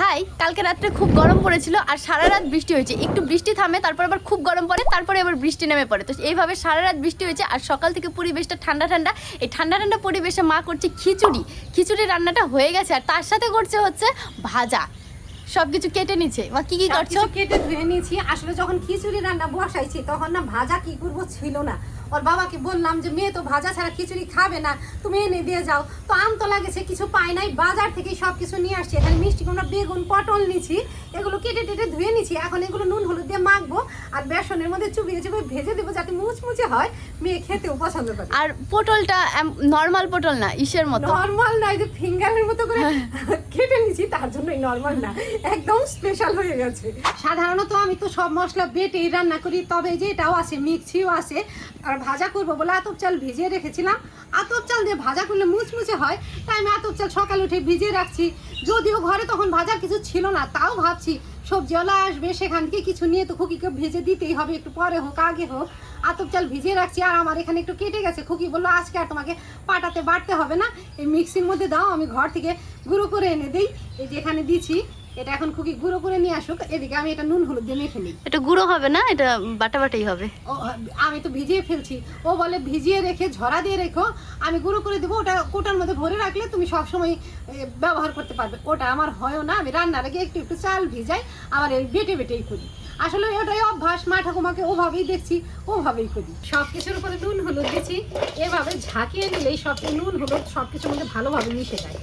High কালকে রাত্রে খুব গরম পড়েছিল আর সারা রাত বৃষ্টি হয়েছে। একটু বৃষ্টি থামে তারপর আবার খুব গরম পড়ে তারপরে আবার বৃষ্টি নেমে পড়ে। তো এইভাবে সারা রাত বৃষ্টি হয়েছে আর সকাল থেকে পরিবেশটা ঠান্ডা ঠান্ডা। এই ঠান্ডা ঠান্ডা পরিবেশে মা করছে খিচুড়ি। খিচুড়ি রান্নাটা হয়ে গেছে আর তার সাথে করছে হচ্ছে ভাজা। সব কিছু কেটে নিচ্ছে। মা কি কি করছ? সবকিছু কেটে ধুয়ে নিয়েছি। আসলে যখন খিচুড়ি রান্না বসাইছি তখন না ভাজা কি করব ছিল না। ওর বাবাকে বললাম যে, মেয়ে তো ভাজা ছাড়া খিচুড়ি খাবে না, তুমি এনে দিয়ে যাও। তো আম তো লাগেছে, কিছু পায় নাই, বাজার থেকে সব কিছু নিয়ে আসছি। এখানে মিষ্টি কুমড়া, বেগুন, পটল নিছি, এগুলো কেটে টেটে ধুয়ে নিছি। এখন এগুলো নুন, হলুদ দিয়ে মাখবো আর বেসনের মধ্যে চুবিয়ে চুবিয়ে ভেজে দেবো যাতে মুচমুচে হয়। মেয়ে খেতেও পছন্দ করে। আর পটলটা নর্মাল পটল না ইসের মতো। নর্মাল না এই যে ফিঙ্গারের মতো করে কেটে নিয়েছি তার জন্যই নর্মাল না। একদম স্পেশাল হয়ে গেছে। সাধারণত আমি তো সব মশলা বেটেই রান্না করি তবে যে এটাও আছে মিক্সিও আছে। আর ভাজা করব বলে আতপ চাল ভিজিয়ে রেখেছিলাম। আতপ চাল দিয়ে ভাজা করলে মুচমুচে হয় তাই আমি আতপ চাল সকালে উঠে ভিজিয়ে রাখছি। যদিও ঘরে তখন ভাজার কিছু ছিল না তাও ভাবছি সবজিওয়ালা আসবে, সেখান থেকে কিছু নিয়ে তো খুকিকে ভেজে দিতেই হবে, একটু পরে হোক, আগে হোক। আতপ চাল ভিজিয়ে রাখছি, আর আমার এখানে একটু কেটে গেছে। খুকি বলল, আজকে আর তোমাকে পাটাতে বাড়তে হবে না। এই মিক্সির মধ্যে দাও, আমি ঘর থেকে গুঁড়ো করে এনে দিই। এই যে এখানে দিচ্ছি এটা এখন খুকি গুঁড়ো করে নিয়ে আসুক এদিকে আমি এটা নুন হলুদ দিয়ে মেখে নিই। এটা গুঁড়ো হবে না? এটা বাটা বাটাই হবে। ও আমি তো ভিজিয়ে ফেলছি। ও বলে ভিজিয়ে রেখে ঝরা দিয়ে রেখো। আমি গুঁড়ো করে দেবো ওটা কোটার মধ্যে ভরে রাখলে তুমি সবসময় এ, ব্যবহার করতে পারবে। ওটা আমার হয়ও না আমি রান্নার আগে একটু একটু চাল ভিজাই আবার এই বেটে বেটেই করি। আসলে ওটাই অভ্যাস মা ঠাকুমাকে ওভাবেই দেখছি ওভাবেই করি। সব কিছুর উপরে নুন হলুদ দিচ্ছি এভাবে ঝাঁকিয়ে নিলেই সব নুন হলুদ সব কিছুর মধ্যে ভালোভাবে মিশে যায়।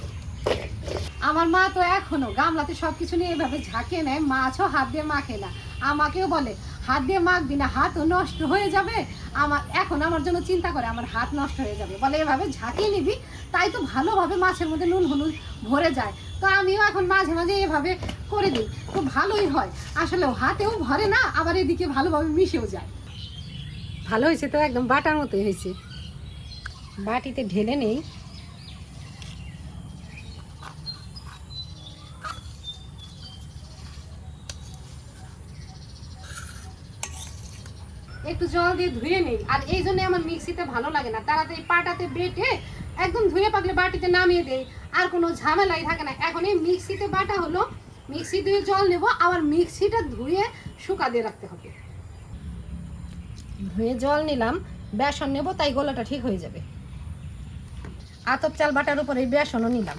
আমার মা তো এখনও গামলাতে সব কিছু নিয়ে এভাবে ঝাঁকে নেয়, মাছও হাত দিয়ে মাখে না। আমাকেও বলে, হাত দিয়ে মাখবি না, হাতও নষ্ট হয়ে যাবে। আমার, এখন আমার জন্য চিন্তা করে, আমার হাত নষ্ট হয়ে যাবে। বলে, এভাবে ঝাঁকিয়ে নিবি, তাই তো ভালোভাবে মাছের মধ্যে নুন হলুদ ভরে যায়। তো আমিও এখন মাঝে মাঝে এভাবে করে দিই, তো ভালোই হয়। আসলে হাতেও ভরে না, আবার এদিকে ভালোভাবে মিশেও যায়। ভালো হয়েছে তো, একদম বাটার মতোই হয়েছে। বাটিতে ঢেলে নেই। একটু জল দিয়ে ধুয়ে নেই। আর এই জন্য আমার মিক্সিতে ভালো লাগে না। তাড়াতাড়ি পাটাতে বেটে একদম ধুয়ে পাকলে বাটিতে নামিয়ে দেই। আর কোনো ঝামেলাই থাকে না। এখন এই মিক্সিতে বাটা হলো। মিক্সি দিয়ে জল নেব। আবার মিক্সিটা ধুয়ে শুকা দিয়ে রাখতে হবে। ধুয়ে জল নিলাম। বেসন নেব, তাই গলাটা ঠিক হয়ে যাবে। আতপ চাল বাটার উপরে এই বেসনও নিলাম।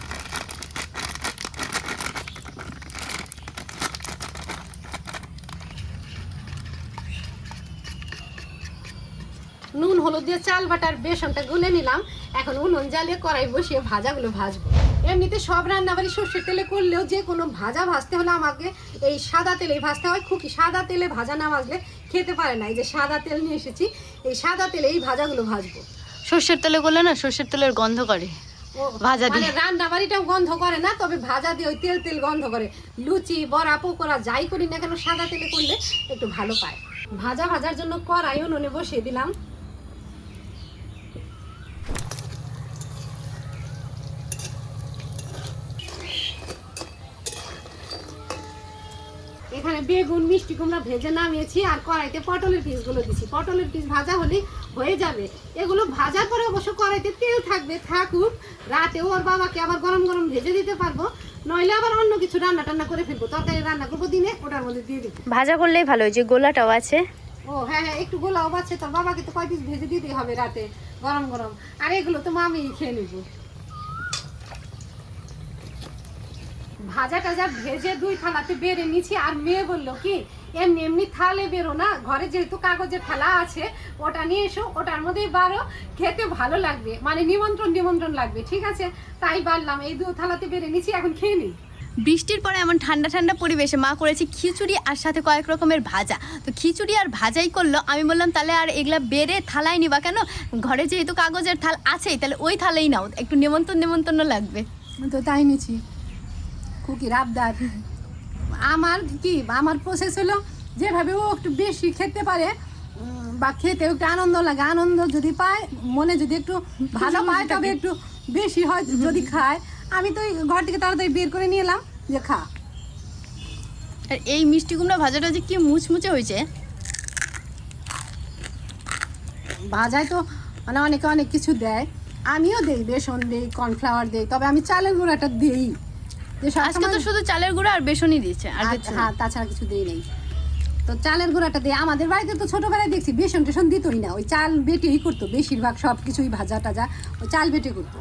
নুন হলুদ দিয়ে চাল বাটার বেসনটা গুলে নিলাম। এখন উনুন জ্বালিয়ে কড়াই বসিয়ে ভাজাগুলো ভাজবো। এমনিতে সব রান্নাবাড়ি সর্ষের তেলে করলেও যে কোনো ভাজা ভাজতে হলে আমাকে এই সাদা তেলেই ভাজতে হয়। খুকি সাদা তেলে ভাজা না ভাজলে খেতে পারে না। এই যে সাদা তেল নিয়ে এসেছি এই সাদা তেলে এই ভাজাগুলো ভাজবো। সর্ষের তেলে করলে না সর্ষের তেলের গন্ধ করে। ভাজা মানে দিয়ে। রান্না বাড়িটাও গন্ধ করে না তবে ভাজা দিয়ে ওই তেল তেল গন্ধ করে। লুচি বড়া পকোড়া যাই করি না কেন সাদা তেলে করলে একটু ভালো পায়। ভাজা ভাজার জন্য কড়াই উনুনে বসিয়ে দিলাম। এখানে বেগুন মিষ্টি কুমড়া ভেজে নামিয়েছি আর কড়াইতে পটলের পিসগুলো দিছি। পটলের পিস ভাজা হলেই হয়ে যাবে। এগুলো ভাজার পরে অবশ্য কড়াইতে তেল থাকবে থাকুক। রাতে ওর বাবাকে আবার গরম গরম ভেজে দিতে পারব। নইলে আবার অন্য কিছু রান্না টান্না করে ফেলব। তরকারি রান্না করব দিনে ওটার মধ্যে দিয়ে দিবো। ভাজা করলেই ভালো যে গোলাটাও আছে। ও হ্যাঁ হ্যাঁ একটু গোলাও বাচ্চা তোর বাবাকে তো কয় পিস ভেজে দিতেই হবে রাতে গরম গরম। আর এগুলো তো মামি খেয়ে নিব। ভাজা টাজা ভেজে দুই থালাতে বেড়ে নিছি আর মেয়ে বলল কি এমনি এমনি থালে বেরো না? ঘরে যেহেতু কাগজের থালা আছে ওটা নিয়ে এসো ওটার মধ্যেই বারো খেতে ভালো লাগবে মানে নিমন্ত্রণ নিমন্ত্রণ লাগবে ঠিক আছে? তাই বাড়লাম এই দু থালাতে বেড়ে নিছি এখন খেয়ে নিই বৃষ্টির পরে এমন ঠান্ডা ঠান্ডা পরিবেশে মা করেছে খিচুড়ি আর সাথে কয়েক রকমের ভাজা। তো খিচুড়ি আর ভাজাই করল আমি বললাম তাহলে আর এগুলা বেড়ে থালায় নিবা কেন? ঘরে যেহেতু কাগজের থাল আছেই তাহলে ওই থালেই নাও একটু নিমন্ত্রণ নিমন্ত্রণ লাগবে। তো তাই নিছি। খুকির আবদার আমার কি আমার প্রসেস হলো যেভাবে ও একটু বেশি খেতে পারে বা খেতে একটু আনন্দ লাগে। আনন্দ যদি পায় মনে যদি একটু ভালো পায় তবে একটু বেশি হয় যদি খায়। আমি তো ঘর থেকে তাড়াতাড়ি বের করে নিয়ে এলাম যে খা। আর এই মিষ্টি কুমড়া ভাজাটা যে কি মুচমুচে হয়েছে। ভাজায় তো মানে অনেকে অনেক কিছু দেয়। আমিও দেই বেসন দিই কর্নফ্লাওয়ার দিই তবে আমি চালের গুঁড়াটা দিই। আজকে তো শুধু চালের গুঁড়ো আর বেসনই দিয়েছে আর কিছু। হ্যাঁ তাছাড়া কিছু দেই নেই। তো চালের গুঁড়াটা দিয়ে আমাদের বাড়িতে তো ছোটবেলায় দেখছি বেসন টেসন দিতই না। ওই চাল বেটেই করতো বেশিরভাগ সব কিছুই ভাজা টাজা ওই চাল বেটে করতো।